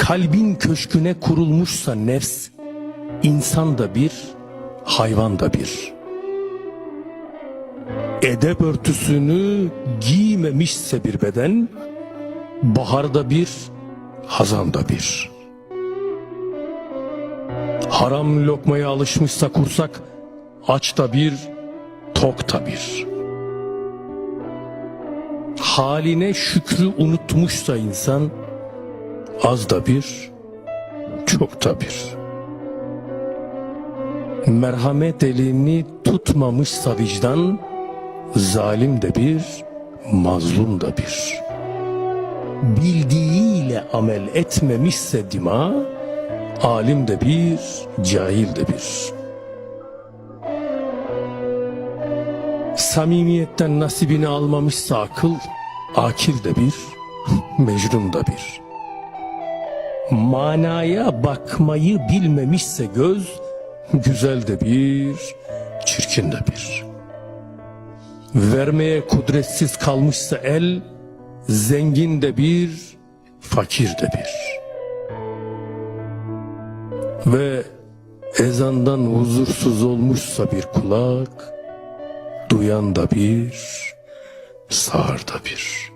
Kalbin köşküne kurulmuşsa nefs, insan da bir, hayvan da bir. Edep örtüsünü giymemişse bir beden, baharda bir, hazanda bir. Haram lokmaya alışmışsa kursak, aç da bir, tok da bir. Haline şükrü unutmuşsa insan, az da bir, çok da bir. Merhamet elini tutmamışsa vicdan, zalim de bir, mazlum da bir. Bildiğiyle amel etmemişse dima, alim de bir, cahil de bir. Samimiyetten nasibini almamışsa akıl, akil de bir, mecnun da bir. Manaya bakmayı bilmemişse göz, güzel de bir, çirkin de bir. Vermeye kudretsiz kalmışsa el, zengin de bir, fakir de bir. Ve ezandan huzursuz olmuşsa bir kulak, duyan da bir, sağır da bir.